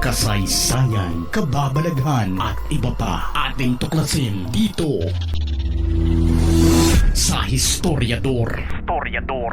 kasaysayan, kababalaghan at iba pa ating tuklasin dito sa Historiador. Historiador.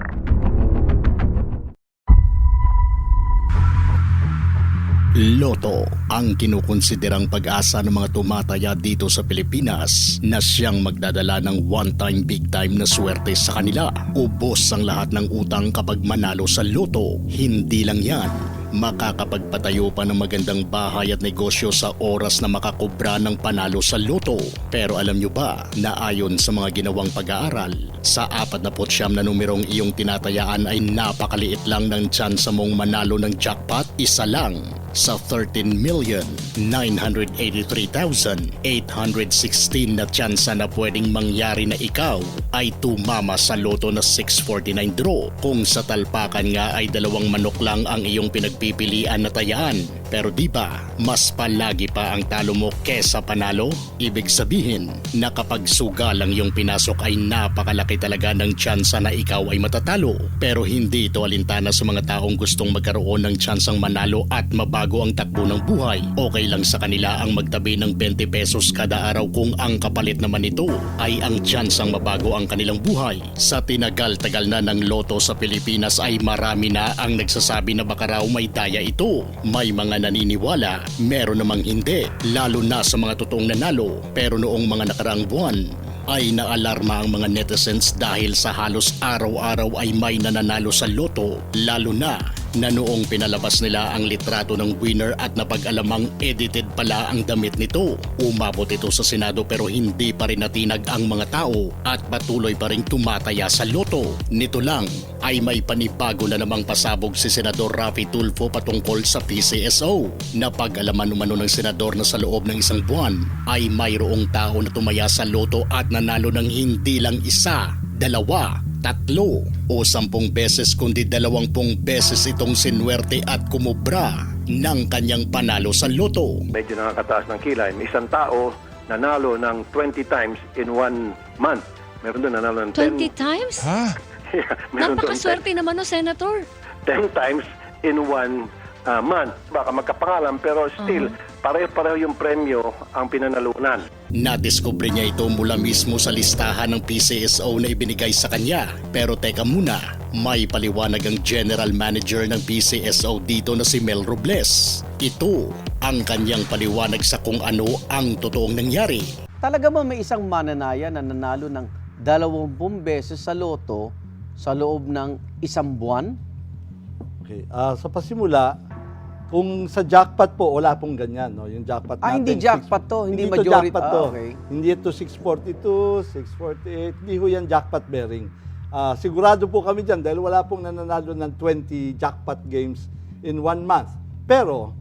Loto ang kinukonsiderang pag-asa ng mga tumataya dito sa Pilipinas na siyang magdadala ng one-time big-time na swerte sa kanila. Ubos ang lahat ng utang kapag manalo sa loto. Hindi lang yan, makakapagpatayo pa ng magandang bahay at negosyo sa oras na makakubra ng panalo sa loto. Pero alam nyo ba na ayon sa mga ginawang pag-aaral, sa apat na na numerong iyong tinatayaan ay napakaliit lang ng tsansa mong manalo ng jackpot, isa lang sa 13,983,816 na tsansa na pwedeng mangyari na ikaw ay tumama sa loto na 649 draw kung sa talpakan nga ay dalawang manok lang ang iyong pinagpipilian na tayaan. Pero di ba, mas palagi pa ang talo mo kesa panalo? Ibig sabihin na kapag suga lang yung pinasok ay napakalaki talaga ng tsansa na ikaw ay matatalo. Pero hindi ito alintana sa mga taong gustong magkaroon ng tsansang manalo at mabago ang takbo ng buhay. Okay lang sa kanila ang magtabi ng 20 pesos kada araw kung ang kapalit naman nito ay ang tsansang mabago ang kanilang buhay. Sa tinagal-tagal na ng loto sa Pilipinas ay marami na ang nagsasabi na baka raw may daya ito. May mga naniniwala, meron namang hindi, lalo na sa mga totoong nanalo. Pero noong mga nakaraang buwan, ay naalarma ang mga netizens dahil sa halos araw-araw ay may nananalo sa loto, lalo na na noong pinalabas nila ang litrato ng winner at napag-alamang edited pala ang damit nito. Umabot ito sa Senado pero hindi pa rin natinag ang mga tao at patuloy pa rin tumataya sa loto. Nito lang ay may panibago na namang pasabog si Senador Rafi Tulfo patungkol sa PCSO. Napag-alaman umano ng senador na sa loob ng isang buwan ay mayroong tao na tumaya sa loto at nanalo ng hindi lang isa, dalawa, tatlo o sampung beses kundi dalawampung beses itong sinwerte at kumubra ng kanyang panalo sa loto. medyo nakakataas ng kilay. May isang tao nanalo ng 20 times in one month. Meron doon nanalo ng 10, 20 times? Yeah, meron doon 10, Napakaswerte naman no, Senator. 10 times in one uh, month. Baka magkapangalan pero still pareho-pareho yung premyo ang pinanalunan. Nadiskubre niya ito mula mismo sa listahan ng PCSO na ibinigay sa kanya. Pero teka muna, may paliwanag ang General Manager ng PCSO dito na si Mel Robles. Ito ang kanyang paliwanag sa kung ano ang totoong nangyari. Talaga ba may isang mananaya na nanalo ng dalawampung beses sa loto sa loob ng isang buwan? Okay. Ah, sa pasimula, kung sa jackpot po, wala pong ganyan. No? Yung jackpot Ah, natin, hindi jackpot six- to, hindi to majority- jackpot to. ah, okay. Hindi ito 642, 648. Hindi ho yan jackpot bearing. Ah, sigurado po kami dyan dahil wala pong nananalo ng 20 jackpot games in one month. Pero,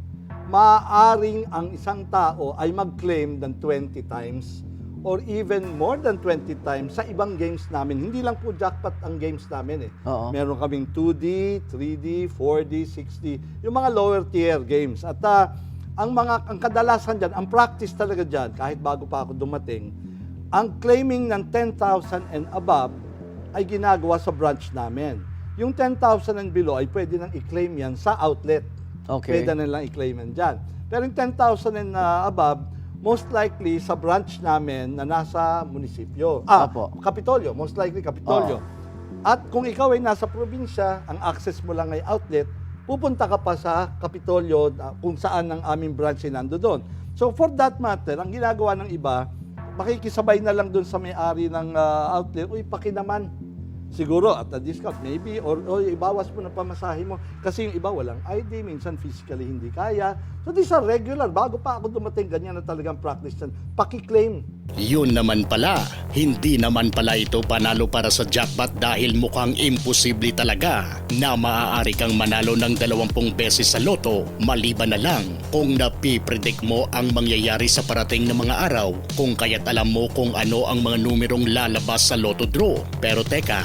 maaaring ang isang tao ay mag-claim ng 20 times or even more than 20 times sa ibang games namin. Hindi lang po jackpot ang games namin eh. Oo. Meron kaming 2D, 3D, 4D, 6D, yung mga lower tier games. At ah, ang mga ang kadalasan diyan, ang practice talaga diyan kahit bago pa ako dumating, ang claiming ng 10,000 and above ay ginagawa sa branch namin. Yung 10,000 and below ay pwede nang i-claim yan sa outlet. Okay. Pwede na lang i-claim yan dyan. Pero yung 10,000 and uh, above, most likely sa branch namin na nasa munisipyo. Ah, Apo. Kapitolyo. Most likely Kapitolyo. At kung ikaw ay nasa probinsya, ang access mo lang ay outlet, pupunta ka pa sa Kapitolyo ah, kung saan ang aming branch ay nando doon. So for that matter, ang ginagawa ng iba, makikisabay na lang doon sa may-ari ng ah, outlet, uy, paki naman. Siguro at a discount, maybe, or, or ibawas mo na pamasahe mo. Kasi yung iba walang ID, minsan physically hindi kaya. So these are regular. Bago pa ako dumating, ganyan na talagang practice yan. Paki-claim. Yun naman pala, hindi naman pala ito panalo para sa jackpot dahil mukhang imposible talaga na maaari kang manalo ng 20 beses sa loto maliban na lang kung napipredict mo ang mangyayari sa parating na mga araw kung kaya't alam mo kung ano ang mga numerong lalabas sa loto draw. Pero teka,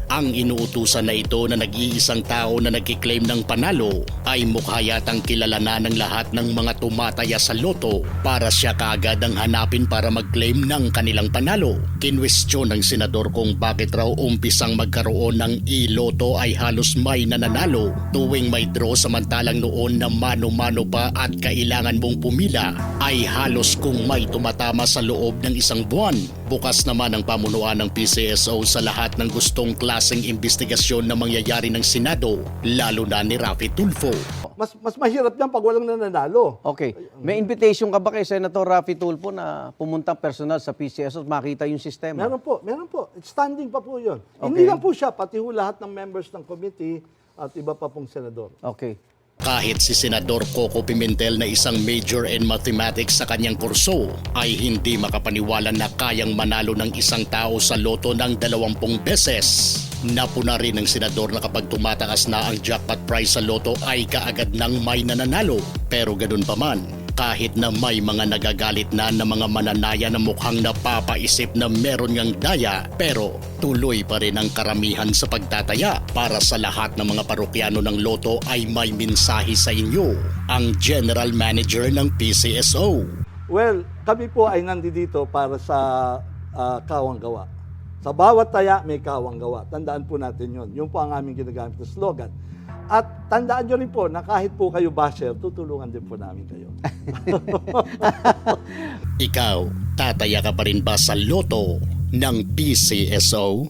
Ang inuutusan na ito na nag-iisang tao na nagkiklaim ng panalo ay mukha yatang kilala na ng lahat ng mga tumataya sa loto para siya kaagad ang hanapin para mag-claim ng kanilang panalo. Kinwestiyon ng senador kung bakit raw umpisang magkaroon ng iloto ay halos may nananalo tuwing may draw samantalang noon na mano-mano pa at kailangan mong pumila ay halos kung may tumatama sa loob ng isang buwan. Bukas naman ang pamunuan ng PCSO sa lahat ng gustong klaseng investigasyon na mangyayari ng Senado, lalo na ni Rafi Tulfo. Mas mas mahirap yan pag walang nananalo. Okay. May invitation ka ba kay Senator Rafi Tulfo na pumunta personal sa PCSO at makita yung sistema? Meron po, meron po. Standing pa po yun. Okay. Hindi lang po siya, pati ho lahat ng members ng committee at iba pa pong senador. Okay. Kahit si Senador Coco Pimentel na isang major in mathematics sa kanyang kurso ay hindi makapaniwala na kayang manalo ng isang tao sa loto ng dalawampung beses. Napuna rin ng senador na kapag tumataas na ang jackpot prize sa loto ay kaagad nang may nananalo. Pero ganun pa man, kahit na may mga nagagalit na na mga mananaya na mukhang napapaisip na meron ngang daya pero tuloy pa rin ang karamihan sa pagtataya para sa lahat ng mga parokyano ng loto ay may mensahe sa inyo ang General Manager ng PCSO. Well, kami po ay nandito para sa ah, kawang gawa. Sa bawat taya, may kawang gawa. Tandaan po natin yon. Yun po ang aming ginagamit na slogan. At tandaan nyo rin po na kahit po kayo basher, tutulungan din po namin kayo. Ikaw, tataya ka pa rin ba sa loto ng PCSO?